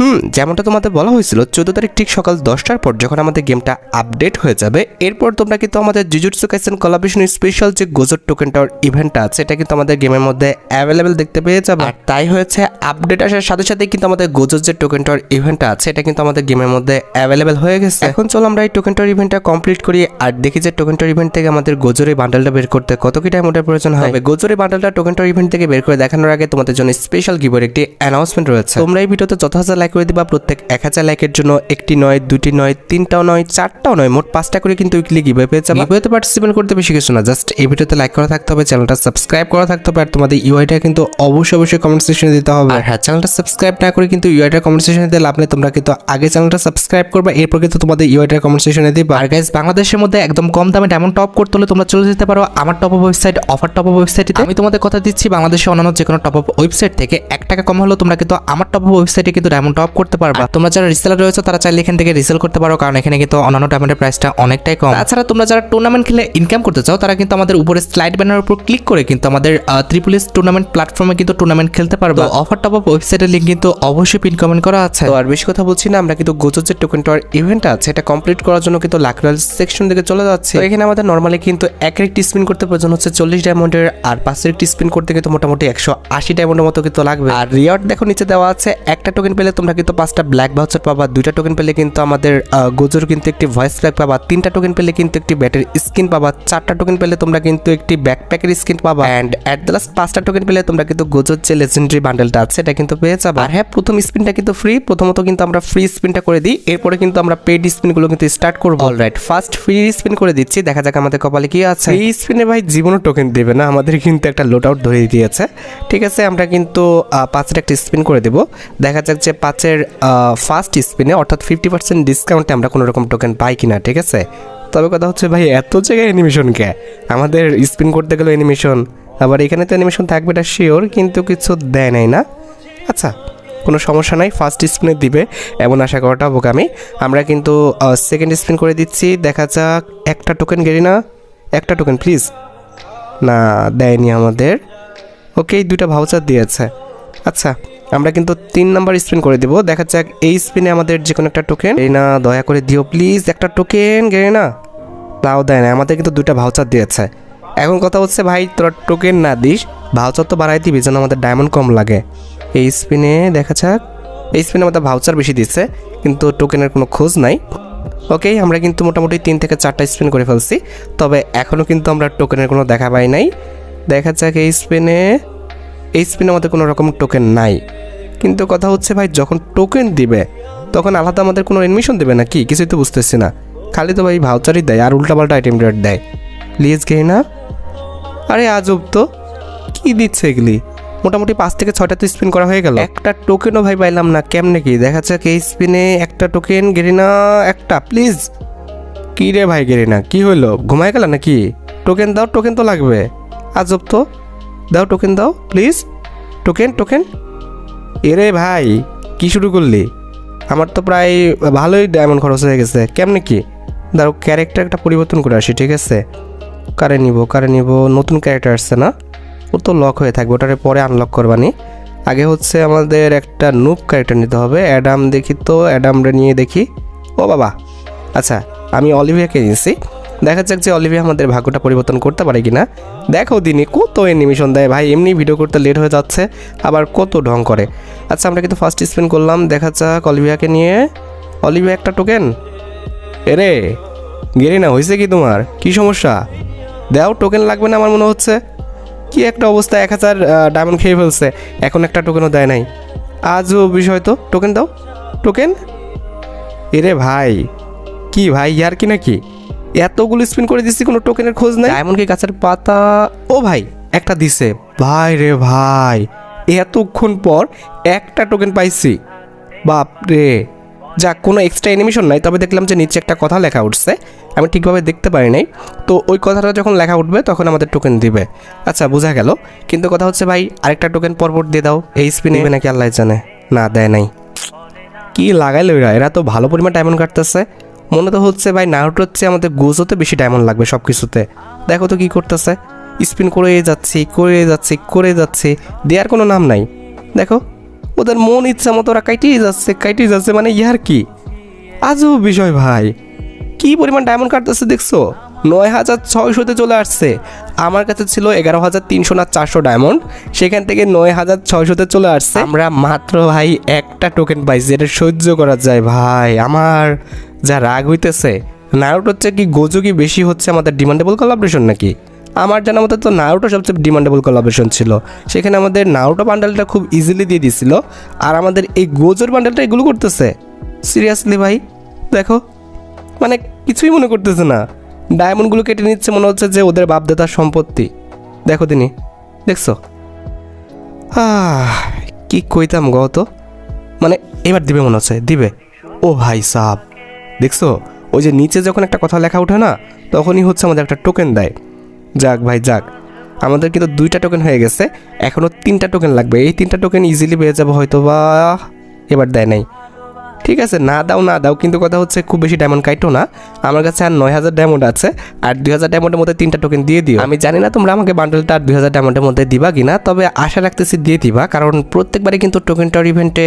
হুম যেমনটা তোমাদের বলা হয়েছিল চোদ্দ তারিখ ঠিক সকাল দশটার পর যখন আমাদের গেমটা আপডেট হয়ে যাবে এরপর তোমরা কিন্তু আমাদের জুজুটসু কাইসেন কলাবেশন স্পেশাল যে গোজর টোকেনটার ইভেন্টটা আছে এটা কিন্তু আমাদের গেমের মধ্যে অ্যাভেলেবেল দেখতে পেয়ে যাবে। আর তাই হয়েছে আপডেট আসার সাথে সাথে কিন্তু আমাদের গোজর যে টোকেনটার ইভেন্টটা আছে এটা কিন্তু আমাদের গেমের মধ্যে অ্যাভেলেবেল হয়ে গেছে। এখন চলো আমরা এই টোকেনটার ইভেন্টটা কমপ্লিট করি আর দেখি যে টোকেনটার ইভেন্ট থেকে আমাদের গোজরের বান্ডালটা বের করতে কত কি টাইম ওটার প্রয়োজন হয়। গোজরের বান্ডেলটা টোকেনটার ইভেন্ট থেকে বের করে দেখানোর আগে তোমাদের জন্য স্পেশাল গিভের একটি অ্যানাউন্সমেন্ট রয়েছে। তোমরা এই ভিডিওতে যত হাজার লাইক করে দিবা প্রত্যেক এক হাজার লাইকের জন্য একটি নয় দুটি নয় তিনটাও নয় চারটাও নয় মোট পাঁচটা করে কিন্তু উইকলি গিভে পেয়ে যাবে। গিভেতে পার্টিসিপেট করতে বেশি কিছু না জাস্ট এই ভিডিওতে লাইক করা থাকতে হবে চ্যানেলটা সাবস্ক্রাইব করা থাকতে হবে আর তোমাদের ইউআইটা কিন্তু অবশ্যই অবশ্যই কমেন্ট সেকশনে দিতে হবে। আর হ্যাঁ চ্যানেলটা সাবস্ক্রাইব না করে কিন্তু ইউআইটা কমেন্ট সেকশনে দিতে লাভ নেই তোমরা কিন্তু আগে চ্যানেলটা সাবস্ক্রাইব করবে এরপর কিন্তু তোমাদের ইউআইটা কমেন্ট সেকশনে দিবে। আর গাইস বাংলাদেশের মধ্যে একদম কম দামে ডায়মন্ড টপ করতে হলে তোমরা চলে যেতে পারো আমার top up website offer top up ওয়েবসাইটে আমি তোমাদের কথা দিচ্ছি বাংলাদেশে অন্যান্য যে কোনো টপ আপ ওয়েবসাইট থেকে এক টাকা কম হলেও তোমরা কিন্তু আমার টপ আপ ওয়েবসাইটে কিন্তু ডায়মন্ড টপ করতে পারবা। তোমরা যারা রিসেলার রয়েছে তারা চাইলে এখান থেকে রিসেল করতে পারো কারণ এখানে কিন্তু অন্যান্য ডায়মন্ডের প্রাইসটা অনেকটাই কম। তাছাড়া তোমরা যারা টুর্নামেন্ট খেলে ইনকাম করতে চাও তারা কিন্তু আমাদের উপরে স্লাইড ব্যানার উপর ক্লিক করে কিন্তু আমাদের ত্রিপুলিস টুর্নামেন্ট প্ল্যাটফর্মে কিন্তু টুর্নামেন্ট খেলতে পারবে। অফার টপ আপ ওয়েবসাইটের লিঙ্ক কিন্তু অবশ্যই পিন কমেন্ট করা আছে। তো আর বেশি কথা বলছি না আমরা কিন্তু গোজর যে টোকেন টোকেনটার ইভেন্ট আছে এটা কমপ্লিট করার জন্য কিন্তু লাকরাল সেকশন দিকে চলে যাচ্ছে। তো এখানে আমাদের নর্মালি কিন্তু এক একটি স্পিন করতে প্রয়োজন হচ্ছে চল্লিশ ডায়মন্ডের আর পাঁচের একটি স্পিন করতে কিন্তু মোটামুটি একশো আশি ডায়মন্ডের মতো কিন্তু লাগবে। আর রিওয়ার্ড দেখো নিচে দেওয়া আছে একটা টোকেন পেলে তোমরা কিন্তু পাঁচটা ব্ল্যাক ভাউচার পাবা দুইটা টোকেন পেলে কিন্তু আমাদের গোজর কিন্তু একটি ভয়েস ব্যাগ পাবা তিনটা টোকেন পেলে কিন্তু একটি ব্যাটের স্কিন পাবা চারটা টোকেন পেলে তোমরা কিন্তু একটি ব্যাকপ্যাকের স্কিন পাবা অ্যান্ড অ্যাট দ্য লাস্ট পাঁচটা টোকেন পেলে তোমরা কিন্তু গোজর যে লেজেন্ডারি বান্ডেলটা আছে এটা কিন্তু পেয়ে যাবে। আর হ্যাঁ প্রথম স্পিনটা কিন্তু ফ্রি প্রথমত কিন্তু আমরা ফ্রি স্পিনটা করে দিই এরপরে কিন্তু আমরা পেড স্পিনগুলো কিন্তু স্টার্ট করব। অলরাইট ফার্স্ট ফ্রি স্পিন করে দিচ্ছি দেখা যাক আমাদের কপালে কি আছে। এই স্পিনে ভাই জীবনও টোকেন দেবে না আমাদের কিন্তু একটা লোট আউট ধরে দিয়েছে। ঠিক আছে আমরা কিন্তু পাঁচটা একটা স্পিন করে দেবো দেখা যাক যে পাঁচের ফার্স্ট স্পিনে অর্থাৎ ফিফটি পার্সেন্ট ডিসকাউন্টে আমরা কোনো রকম টোকেন পাই কিনা, ঠিক আছে? তবে কথা হচ্ছে ভাই, এত জায়গায় অ্যানিমেশন কে? আমাদের স্পিন করতে গেলে অ্যানিমেশন আবার এখানে তো অ্যানিমেশন থাকবে এটা শিওর কিন্তু কিছু দেয় নাই না। আচ্ছা কোনো সমস্যা নাই ফার্স্ট স্পিনে দিবে, এমন আশা করাটা বোকামি। আমরা কিন্তু সেকেন্ড স্পিন করে দিচ্ছি, দেখা যাক, একটা টোকেন গেরি না? একটা টোকেন প্লিজ না, দেয়নি আমাদের। ওকে দুইটা ভাউচার দিয়েছে। আচ্ছা। আমরা কিন্তু তিন নাম্বার স্পিন করে দেবো। দেখা যাক এই স্পিনে আমাদের যে কোনো একটা টোকেন এই না, দয়া করে দিও প্লিজ একটা টোকেন না তাও দেয় না। আমাদের কিন্তু দুটা ভাউচার দিয়েছে। এখন কথা হচ্ছে, ভাই, তোরা টোকেন না দিস ভাউচার তো বাড়াই দিবি, যেন আমাদের ডায়মন্ড কম লাগে। এই স্পিনে দেখা যাক। এই স্পিনে আমাদের ভাউচার বেশি দিচ্ছে, কিন্তু টোকেনের কোনো খোঁজ নাই। ওকে আমরা কিন্তু মোটামুটি তিন থেকে চারটা স্পিন করে ফেলছি। তবে এখনও কিন্তু আমরা টোকেনের কোনো দেখা পাই নাই। দেখা যাক এই স্পিনে এই স্পিনে আমাদের কোনো রকম টোকেন নাই। কিন্তু কথা হচ্ছে ভাই, যখন টোকেন দিবে, তখন আলাদা আমাদের কোনো এডমিশন দেবে না কি? কিছুই তো বুঝতেছি না। খালি তো ভাই ভাউচারই দেয় আর উল্টাপাল্টা আইটেম রেট দেয়। প্লিজ গে না? আরে আজব তো। কী দিচ্ছে এগুলি? মোটামুটি পাঁচ থেকে ছয়টা তো স্পিন করা হয়ে গেল। একটা টোকেনও ভাই পাইলাম না, কেমনে কি? দেখা যাক এই স্পিনে একটা টোকেন গেরিনা, একটা প্লিজ কি রে ভাই গেরিনা, কি হইল? ঘুমায় গেল নাকি? টোকেন দাও টোকেন তো লাগবে। আজব তো। দাও টোকেন দাও প্লিজ টোকেন টোকেন এরে ভাই, কি শুরু করলি? আমার তো প্রায় ভালোই ডায়মন্ড খরচ হয়ে গেছে। কেমনে কি? ক্যারেক্টার একটা পরিবর্তন করে আসি, ঠিক আছে? কারে নিব কারে নিব? নতুন ক্যারেক্টার আসছে না? ও তো লক হয়ে থাকবে, ওটারে পরে আনলক করবানি। আগে হচ্ছে আমাদের একটা নুপ ক্যারেক্টার নিতে হবে। অ্যাডাম দেখি তো, অ্যাডামরে নিয়ে দেখি। ও বাবা! আচ্ছা আমি অলিভিয়াকে নিয়েছি দেখা যাক যে অলিভিয়া আমাদের ভাগ্যটা পরিবর্তন করতে পারে কিনা। দেখো দিনই কত অ্যানিমেশন দেয় ভাই, এমনি ভিডিও করতে লেট হয়ে যাচ্ছে, আবার কত ঢং করে। আচ্ছা আমরা কিন্তু ফার্স্ট স্পেন করলাম, দেখা যাক অলিভিয়াকে নিয়ে। অলিভিয়া একটা টোকেন এরে গেরি না হয়েছে কি তোমার? কি সমস্যা? দাও টোকেন লাগবে না আমার মনে হচ্ছে। কি একটা অবস্থা, এক হাজার ডায়মন্ড খেয়ে ফেলছে। এখন একটা টোকেনও দেয় নাই। আজও বিষয় তো টোকেন দাও। টোকেন এরে ভাই, কি ভাই, ইয়ার কি নাকি? এতগুলো স্পিন করে দিচ্ছি কোনো টোকেনের খোঁজ নাই। এমন কি গাছের পাতা? ও ভাই একটা দিছে। ভাই রে ভাই এতক্ষণ পর একটা টোকেন পাইছি। বাপ রে। যাক কোনো এক্সট্রা অ্যানিমেশন নাই তবে দেখলাম যে নিচে একটা কথা লেখা উঠছে। আমি ঠিকভাবে দেখতে পারি নাই। তো ওই কথাটা যখন লেখা উঠবে তখন আমাদের টোকেন দিবে। আচ্ছা বোঝা গেল। কিন্তু কথা হচ্ছে ভাই আরেকটা টোকেন পরপর দিয়ে দাও। এই স্পিনে নাকি আল্লাহ জানে। না দেয় নাই। কি লাগাইলো এরা? এরা তো ভালো পরিমাণ ডায়মন্ড কাটতেছে। মনে তো হচ্ছে ভাই নারুটোর চেয়ে আমাদের গোজোতে বেশি ডায়মন্ড লাগবে সব কিছুতে দেখো তো কি করতেছে। স্পিন করে যাচ্ছি করে যাচ্ছি করে যাচ্ছি। দেওয়ার কোনো নাম নাই। দেখো, ওদের মন ইচ্ছা মতো ওরা কাইটেই যাচ্ছে কাইটেই যাচ্ছে মানে ইয়ার কি? আজও বিষয় ভাই। কি পরিমাণ ডায়মন্ড কাটতেছে দেখছ? নয় হাজার ছয়শোতে চলে আসছে। আমার কাছে ছিল এগারো হাজার তিনশো না চারশো ডায়মন্ড সেখান থেকে নয় হাজার ছয়শোতে চলে আসছে। আমরা মাত্র ভাই একটা টোকেন পাইছি এটা সহ্য করা যায় ভাই। আমার যা রাগ হইতেছে। নারুট হচ্ছে কি গোজু কি বেশি হচ্ছে আমাদের ডিমান্ডেবল কোলাবরেশন নাকি? আমার জানা মতো তো নারুটো সবচেয়ে ডিমান্ডেবল কোলাবরেশন ছিল। সেখানে আমাদের নারুটো বান্ডেলটা খুব ইজিলি দিয়ে দিছিল। আর আমাদের এই গোজোর বান্ডেলটা এগুলো করতেছে। সিরিয়াসলি ভাই? দেখো। মানে কিছুই মনে করতেছে না। ডায়মন্ডগুলো কেটে নিচ্ছে মনে হচ্ছে যে ওদের বাপদাদার সম্পত্তি। দেখো তিনি দেখছ? কি কইতাম গত মানে এবার দিবে মনে হচ্ছে, দিবে। ও ভাই সাব। দেখছ? ওই যে নিচে যখন একটা কথা লেখা ওঠে না, তখনই হচ্ছে আমাদের একটা টোকেন দেয়। যাক ভাই, যাক। আমাদের কিন্তু দুইটা টোকেন হয়ে গেছে। এখনও তিনটা টোকেন লাগবে। এই তিনটা টোকেন ইজিলি পেয়ে যাব হয়তো বা এবার দেয় নাই। ঠিক আছে না দাও না দাও কিন্তু কথা হচ্ছে খুব বেশি ডায়মন্ড কাইটো না। আমার কাছে আর নয় হাজার ডায়মন্ড আছে আর দুই হাজার ডায়মন্ডের মধ্যে তিনটা টোকেন দিয়ে দিও। আমি জানি না তোমরা আমাকে বান্ডেলটা আর দুই হাজার ডায়মন্ডের মধ্যে দিবা কিনা তবে আশা রাখতেছি দিয়ে দিবা কারণ প্রত্যেকবারই কিন্তু টোকেন টাওয়ার ইভেন্টে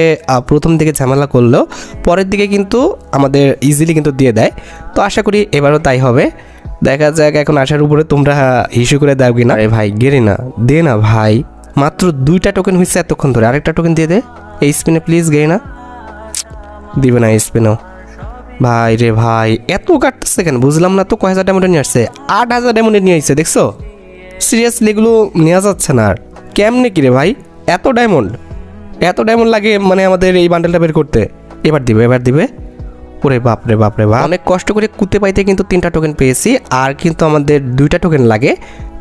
প্রথম দিকে ঝামেলা করলেও পরের দিকে কিন্তু আমাদের ইজিলি কিন্তু দিয়ে দেয়। তো আশা করি এবারও তাই হবে। দেখা যাক এখন আসার উপরে তোমরা ইস্যু করে দাও কিনা। আরে ভাই গেরে না দে না ভাই। মাত্র দুইটা টোকেন হয়েছে এতক্ষণ ধরে। আরেকটা টোকেন দিয়ে দে। এই স্পিনে প্লিজ গেয়ে না। দিবে না স্পিনও। ভাই রে ভাই, এত কাটতেছে কেন? বুঝলাম না তো কয় হাজার ডায়মন্ডে নিয়ে আসছে। আট হাজার ডায়মন্ডে নিয়ে আসছে দেখছ? সিরিয়াসলি এগুলো নেওয়া যাচ্ছে না আর। কেমনে কি রে ভাই? এত ডায়মন্ড এত ডায়মন্ড লাগে মানে আমাদের এই বান্ডেলটা বের করতে। এবার দিবে এবার দিবে। ওরে বাপরে বাপরে বাপ অনেক কষ্ট করে কুতে পাইতে কিন্তু তিনটা টোকেন পেয়েছি, আর কিন্তু আমাদের দুইটা টোকেন লাগে।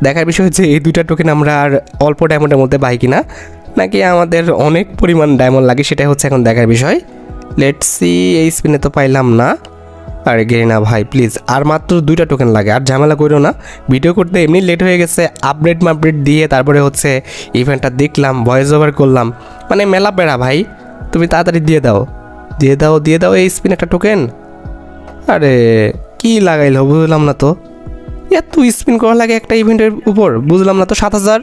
দেখার বিষয় হচ্ছে, এই দুইটা টোকেন আমরা আর অল্প ডায়মন্ডের মধ্যে পাই কিনা? নাকি আমাদের অনেক পরিমাণ ডায়মন্ড লাগে, সেটাই হচ্ছে এখন দেখার বিষয়। লেট সি এই স্পিনে তো পাইলাম না। আরে গেরি না ভাই প্লিজ আর মাত্র দুইটা টোকেন লাগে, আর ঝামেলা করো না। ভিডিও করতে এমনি লেট হয়ে গেছে আপডেট মাপডেট দিয়ে তারপরে হচ্ছে ইভেন্টটা দেখলাম ভয়েস ওভার করলাম। মানে মেলা বেড়া ভাই, তুমি তাড়াতাড়ি দিয়ে দাও। দিয়ে দাও দিয়ে দাও এই স্পিন একটা টোকেন আরে, কি লাগাইলো বুঝলাম না তো। এত স্পিন করা লাগে একটা ইভেন্টের উপর, বুঝলাম না তো, সাত হাজার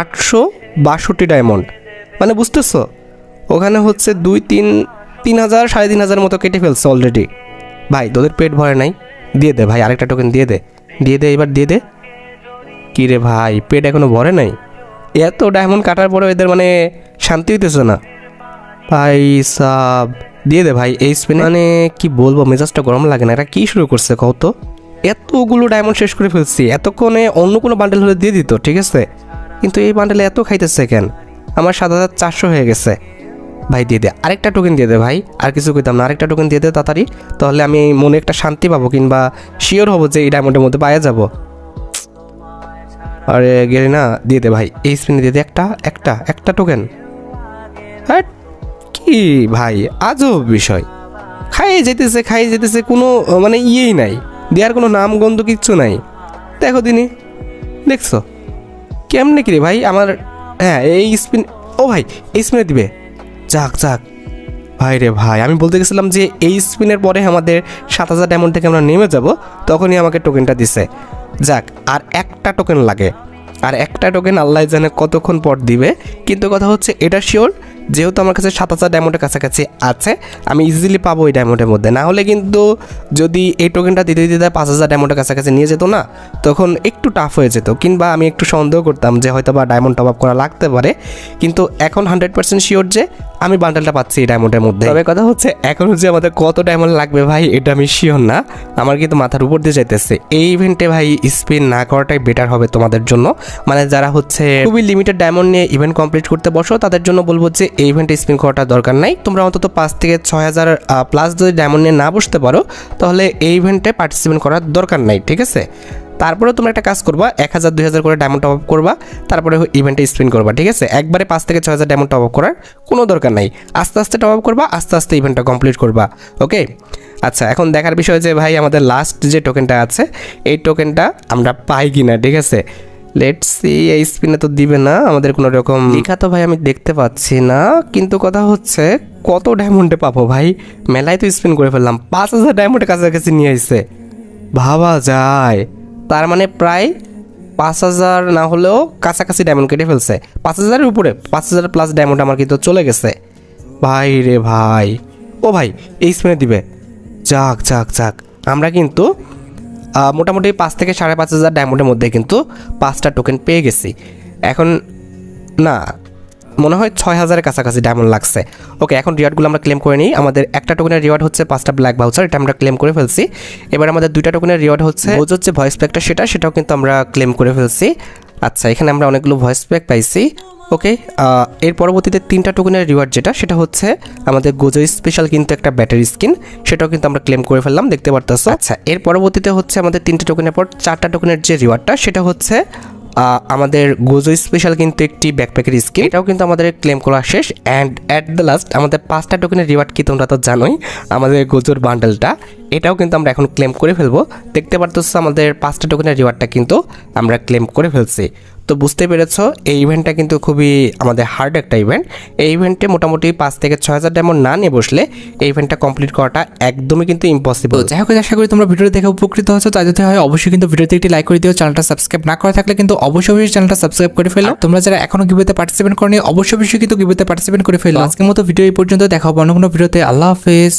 আটশো বাষট্টি ডায়মন্ড মানে বুঝতেছো? ওখানে হচ্ছে দুই, তিন তিন হাজার, সাড়ে তিন হাজার মতো কেটে ফেলছে অলরেডি ভাই, তোদের পেট ভরে নাই? দিয়ে দে ভাই, আরেকটা টোকেন দিয়ে দে। দিয়ে দে, এবার দিয়ে দে। কী রে ভাই, পেট এখনও ভরে নাই? এত ডায়মন্ড কাটার পরে এদের মানে শান্তি হইতেছে না। ভাই, সাব। দিয়ে দে ভাই, এই স্পিনে মানে কি বলব, মেজাজটা গরম লাগে না। এটা কী শুরু করছে কত এতগুলো ডায়মন্ড শেষ করে ফেলছি। এতক্ষণে অন্য কোনো বান্ডেল হলে দিয়ে দিত, ঠিক আছে? কিন্তু এই বান্ডেলে এত খাইতেছে কেন? আমার সাত হাজার চারশো হয়ে গেছে। ভাই, দিয়ে দে। আরেকটা টোকেন দিয়ে দে ভাই। আর কিছু কইতাম না। আরেকটা টোকেন দিয়ে দে তাড়াতাড়ি। তাহলে আমি মনে একটা শান্তি পাবো কিংবা শিওর হব যে এই ডায়মন্ডের মধ্যে পাওয়া যাব। আরে, গেলে না? দিয়ে দে ভাই। এই স্পিনে দিয়ে দে একটা একটা একটা টোকেন হ্যাঁ কি ভাই? আজব বিষয়। খাইয়ে যেতেছে খাইয়ে যেতেছে, কোনো মানে ইয়েই নাই। দেওয়ার কোনো নাম, গন্ধ কিচ্ছু নাই। দেখো দিনি। দেখছ? কেমনে কি রে ভাই? আমার হ্যাঁ এই স্পিন ও ভাই, এই স্পিনে দিবে। যাক যাক। ভাই রে ভাই, আমি বলতে গেছিলাম যে এই স্পিনের পরে আমাদের সাত হাজার ডায়মন্ড থেকে আমরা নেমে যাব, তখনই আমাকে টোকেনটা দিছে। যাক, আর একটা টোকেন লাগে। আর একটা টোকেন আল্লাহ জানে কতক্ষণ পর দিবে। কিন্তু কথা হচ্ছে, এটা শিওর যেহেতু আমার কাছে সাত হাজার ডায়মন্ডের কাছাকাছি আছে, আমি ইজিলি পাবো এই ডায়মন্ডের মধ্যে। না হলে কিন্তু যদি এই টোকেনটা দিতে দিতে পাঁচ হাজার ডায়মন্ডের কাছাকাছি নিয়ে যেত না, তখন একটু টাফ হয়ে যেত। কিংবা আমি একটু সন্দেহ করতাম যে হয়তো বা ডায়মন্ড টপ আপ করা লাগতে পারে। কিন্তু এখন হান্ড্রেড পার্সেন্ট শিওর যে আমি বান্ডেলটা পাচ্ছি এই ডায়মন্ডের মধ্যে। তবে কথা হচ্ছে, এখন যে আমাদের কত ডায়মন্ড লাগবে ভাই, এটা আমি শিওর না। আমার কিন্তু মাথার উপর দিয়ে যাইতেছে। এই ইভেন্টে ভাই স্পিন না করাটাই বেটার হবে তোমাদের জন্য। মানে যারা হচ্ছে খুবই লিমিটেড ডায়মন্ড নিয়ে ইভেন্ট কমপ্লিট করতে বসো, তাদের জন্য বলব যে এই ইভেন্টে স্পিন করাটা দরকার নাই। তোমরা অন্তত পাঁচ থেকে ছয় হাজার প্লাস যদি ডায়মন্ড নিয়ে না বসতে পারো, তাহলে এই ইভেন্টে পার্টিসিপেট করার দরকার নাই, ঠিক আছে? তারপরে তোমরা একটা কাজ করবা, এক হাজার, দুই হাজার করে ডায়মন্ড টপ আপ করবা তারপরে ইভেন্টে স্পিন করবা, ঠিক আছে? একবারে পাঁচ থেকে ছয় হাজার ডায়মন্ড টপ আপ করার কোনো দরকার নাই। আস্তে আস্তে টপ আপ করবা, আস্তে আস্তে ইভেন্টটা কমপ্লিট করবা ওকে আচ্ছা এখন দেখার বিষয় যে ভাই আমাদের লাস্ট যে টোকেনটা আছে, এই টোকেনটা আমরা পাই কিনা, ঠিক আছে? লেট সি এই স্পিনে তো দিবে না, আমাদের কোনো রকম লেখা তো ভাই আমি দেখতে পাচ্ছি না, কিন্তু কথা হচ্ছে কত ডায়মন্ডে পাবো ভাই? মেলায় তো স্পিন করে ফেললাম, পাঁচ হাজার ডায়মন্ডের কাছাকাছি নিয়ে আসছে ভাবা যায়। তার মানে প্রায় পাঁচ হাজার না হলেও কাছাকাছি ডায়মন্ড কেটে ফেলছে। পাঁচ হাজারের উপরে, পাঁচ হাজার প্লাস ডায়মন্ড আমার কিন্তু চলে গেছে। ভাই রে ভাই। ও ভাই, এই স্পিনে দিবে। যাক যাক যাক। আমরা কিন্তু মোটামুটি পাঁচ থেকে সাড়ে পাঁচ হাজার ডায়মন্ডের মধ্যে কিন্তু পাঁচটা টোকেন পেয়ে গেছি। এখন, না মনে হয় ছয় হাজারের কাছাকাছি ডায়মন্ড লাগছে। ওকে এখন রিওয়ার্ডগুলো আমরা ক্লেম করে নিই। আমাদের একটা টোকেনের রিওয়ার্ড হচ্ছে পাঁচটা ব্ল্যাক ভাউচার এটা আমরা ক্লেম করে ফেলছি। এবার আমাদের দুইটা টোকেনের রিওয়ার্ড হচ্ছে, বোঝ হচ্ছে ভয়েস প্যাকটা সেটা, সেটাও কিন্তু আমরা ক্লেম করে ফেলছি। আচ্ছা এখানে আমরা অনেকগুলো ভয়েস প্যাক পাইছি। ওকে এর পরবর্তীতে তিনটা টোকেনের রিওয়ার্ড যেটা, সেটা হচ্ছে আমাদের গোজো স্পেশাল কিন্তু একটা ব্যাটারি স্কিন সেটাও কিন্তু আমরা ক্লেম করে ফেললাম, দেখতে পারতেছো। আচ্ছা এর পরবর্তীতে হচ্ছে আমাদের তিনটা টোকেনের পর চারটা টোকেনের যে রিওয়ার্ডটা সেটা হচ্ছে আমাদের গোজো স্পেশাল কিন্তু একটি ব্যাকপ্যাকের স্কিল এটাও কিন্তু আমাদের ক্লেম করা শেষ। অ্যান্ড অ্যাট দ্য লাস্ট আমাদের পাঁচটা টোকেনের রিওয়ার্ড কি তোমরা তো জানোই, আমাদের গোজোর বান্ডেলটা এটাও কিন্তু আমরা এখন ক্লেম করে ফেলব। দেখতে পারতেছো আমাদের পাঁচটা টোকেনের রিওয়ার্ডটা কিন্তু আমরা ক্লেম করে ফেলছি। তো বুঝতে পেরেছ এই ইভেন্টটা কিন্তু খুবই আমাদের হার্ড একটা ইভেন্ট এই ইভেন্টে মোটামুটি পাঁচ থেকে ছয় হাজার ডায়মন্ড না নিয়ে বসলে এই ইভেন্টটা কমপ্লিট করাটা একদমই কিন্তু ইম্পসিবল যাই হোক আশা করি তোমরা ভিডিওটা দেখে উপকৃত হয়েছো। তাই যদি হয় অবশ্যই কিন্তু ভিডিওতে একটি লাইক করে দিও। চ্যানেলটা সাবস্ক্রাইব না করা থাকলে কিন্তু অবশ্যই অবশ্যই চ্যানেলটা সাবস্ক্রাইব করে ফেলো। তোমরা যারা এখনও গিভেতে পার্টিসিপেট করনি অবশ্যই অবশ্যই কিন্তু গিভেতে পার্টিসিপেট করে ফেলো। আজকের মতো ভিডিও এই পর্যন্ত। দেখা হবে অন্য কোনো ভিডিওতে আল্লাহ হাফেজ।